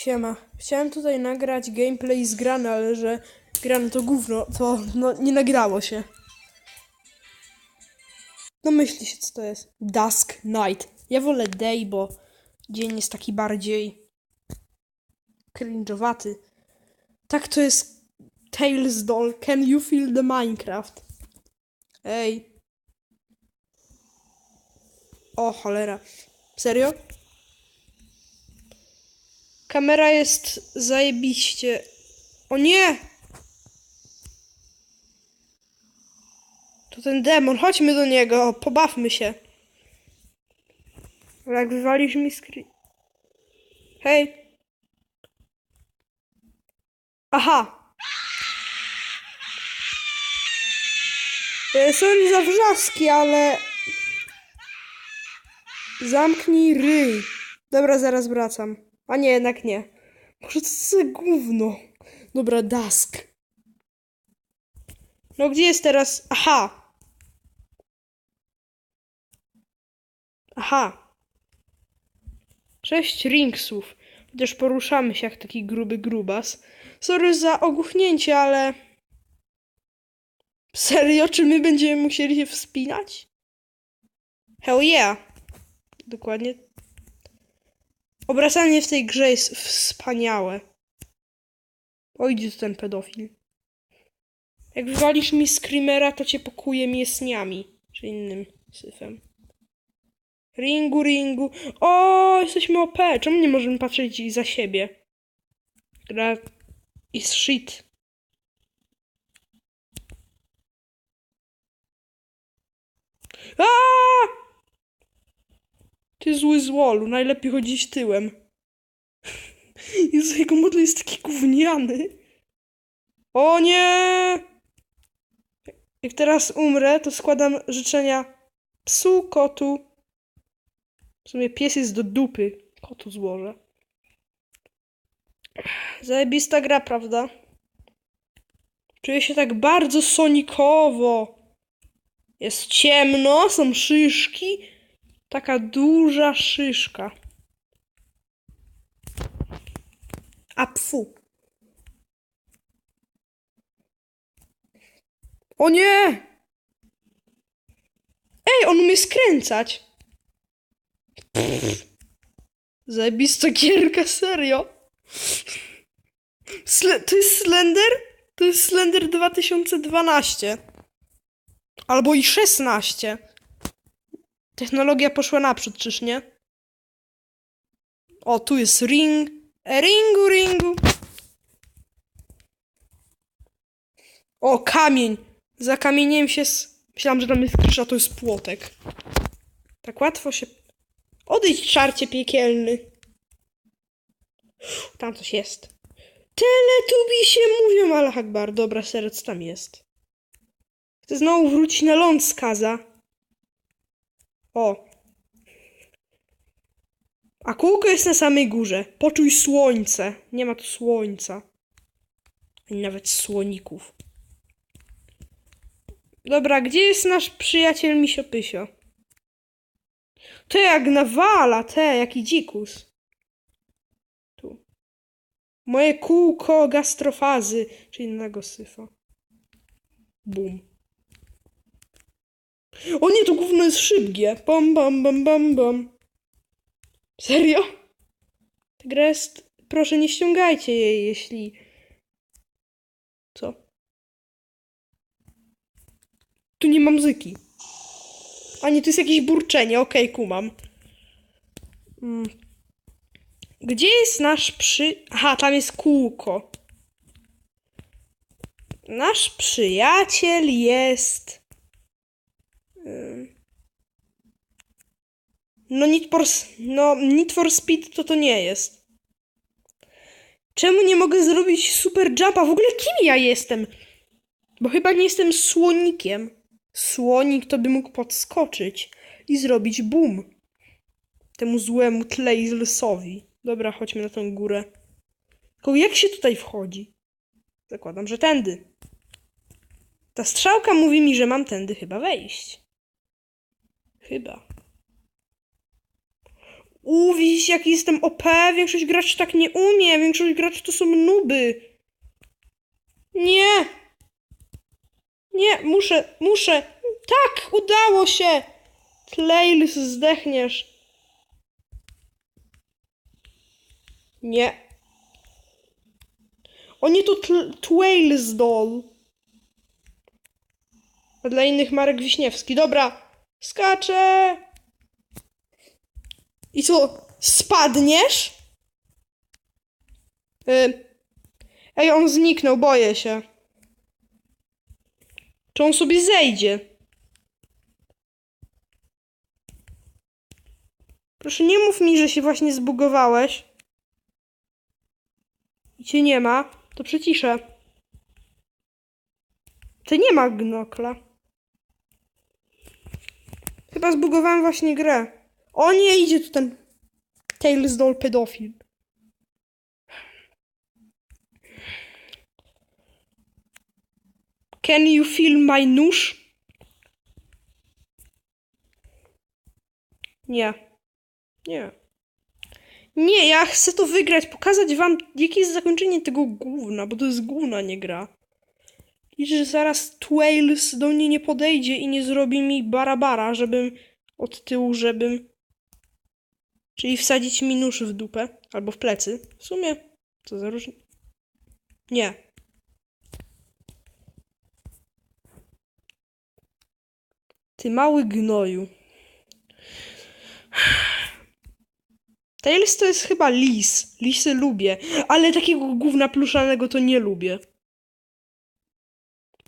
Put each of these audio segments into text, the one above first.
Siema. Chciałem tutaj nagrać gameplay z grany, ale że grano to gówno, to no, nie nagrało się. No myśli się, co to jest. Dusk Night. Ja wolę day, bo dzień jest taki bardziej cringe'owaty. Tak to jest Tails Doll. Can you feel the Minecraft? Ej. O, cholera. Serio? Kamera jest zajebiście. O nie! To ten demon, chodźmy do niego, pobawmy się. Jak wywalisz mi screen. Hej. Aha. Sorry za wrzaski, ale... Zamknij ryj. Dobra, zaraz wracam. A nie, jednak nie. Może to za gówno. Dobra, Dusk. No gdzie jest teraz... Aha. Aha. Sześć ringsów. Chociaż poruszamy się jak taki gruby grubas. Sorry za ogłuchnięcie, ale... Serio? Czy my będziemy musieli się wspinać? Hell yeah. Dokładnie Obracanie w tej grze jest wspaniałe. O, idzie tu ten pedofil. Jak wywalisz mi screamera, to cię pokuje mięsniami. Czy innym syfem. Ringu, ringu. O, jesteśmy OP. Czemu nie możemy patrzeć za siebie? Gra is shit. Aaaa! Ty zły złolu, najlepiej chodzić tyłem. Jezu, jego model jest taki gówniany. O nie! Jak teraz umrę, to składam życzenia psu, kotu. W sumie pies jest do dupy. Kotu złożę. Zajebista gra, prawda? Czuję się tak bardzo sonikowo. Jest ciemno, są szyszki. Taka duża szyszka. A pfu. O nie! Ej, on umie skręcać. Pff. Zajebista gierka, serio. Sle to jest Slender? To jest Slender 2012. Albo i 16. Technologia poszła naprzód, czyż nie? O, tu jest ring. E, Ringu, ringu. O, kamień. Za kamieniem się... S... Myślałam, że tam jest krzyż, a to jest płotek. Tak łatwo się... Odejdź, czarcie piekielny. Tam coś jest. Teletubi się mówią, ale Akbar. Dobra, serc tam jest. Chcę znowu wrócić na ląd skaza. O. A kółko jest na samej górze. Poczuj słońce. Nie ma tu słońca. Ani nawet słoników. Dobra, gdzie jest nasz przyjaciel Misiopysio? To jak nawala, te, jaki dzikus. Tu. Moje kółko gastrofazy, czy innego syfa. Bum. O nie, to gówno jest szybkie. Bam, bam, bam, bam, bam. Serio? Ta gra jest... Proszę, nie ściągajcie jej, jeśli... Co? Tu nie ma muzyki. A nie, to jest jakieś burczenie. Okej, okay, kumam. Mm. Gdzie jest nasz przy... Aha, tam jest kółko. Nasz przyjaciel jest... No Need for, no Need for Speed to to nie jest. Czemu nie mogę zrobić super jumpa? W ogóle kim ja jestem? Bo chyba nie jestem słonikiem. Słonik to by mógł podskoczyć i zrobić boom. Temu złemu Tlejzlsowi. Dobra, chodźmy na tę górę. Tylko jak się tutaj wchodzi? Zakładam, że tędy. Ta strzałka mówi mi, że mam tędy chyba wejść. Chyba. Uwiś, jaki jestem OP, większość graczy tak nie umie, większość graczy to są nuby. Nie! Nie, muszę, muszę. Tak, udało się! Tlails, zdechniesz. Nie. O nie, to Twails doll. A dla innych Marek Wiśniewski. Dobra, skaczę. I co, spadniesz? Y Ej, on zniknął, boję się. Czy on sobie zejdzie? Proszę, nie mów mi, że się właśnie zbugowałeś. I cię nie ma. To przyciszę. To nie ma gnokla. Chyba zbugowałem właśnie grę. O nie, idzie tu ten Tails doll pedofil. Can you feel my nóż? Nie. Nie. Nie, ja chcę to wygrać, pokazać wam, jakie jest zakończenie tego gówna, bo to jest gówna, nie gra. I że zaraz Twails do mnie nie podejdzie i nie zrobi mi barabara, żebym od tyłu, żebym... Czyli wsadzić mi nóż w dupę, albo w plecy. W sumie, co za różnica. Nie. Ty mały gnoju. Tails to jest chyba lis. Lisy lubię, ale takiego gówna pluszanego to nie lubię.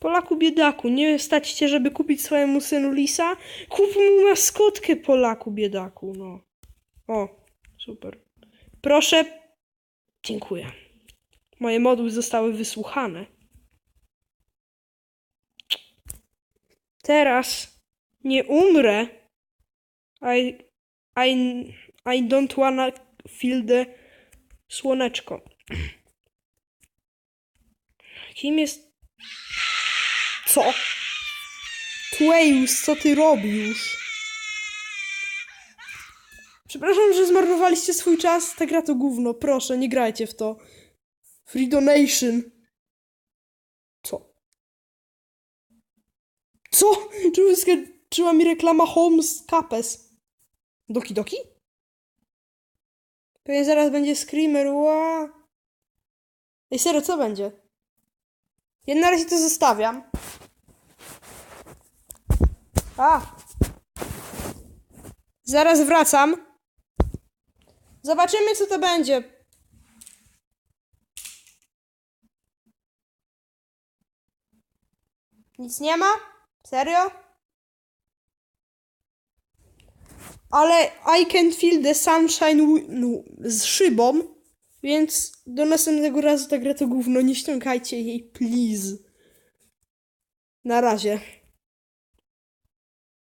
Polaku biedaku, nie stać cię, żeby kupić swojemu synu lisa? Kup mu maskotkę, Polaku biedaku, no. O, super. Proszę. Dziękuję. Moje modły zostały wysłuchane. Teraz nie umrę. I, I, I don't wanna feel the słoneczko. Kim jest... Co? Twails, co ty robisz? Przepraszam, że zmarnowaliście swój czas. Ta gra to gówno. Proszę, nie grajcie w to. Free donation. Co? Co? Czy wyskoczyła mi reklama Holmes Capes? Doki Doki? Pewnie zaraz będzie Screamer, ła. Ej, serio, co będzie? Ja na razie to zostawiam. A! Zaraz wracam. Zobaczymy, co to będzie. Nic nie ma? Serio? Ale I can feel the sunshine no, z szybą, więc do następnego razu ta gra to gówno. Nie ściągajcie jej, please. Na razie.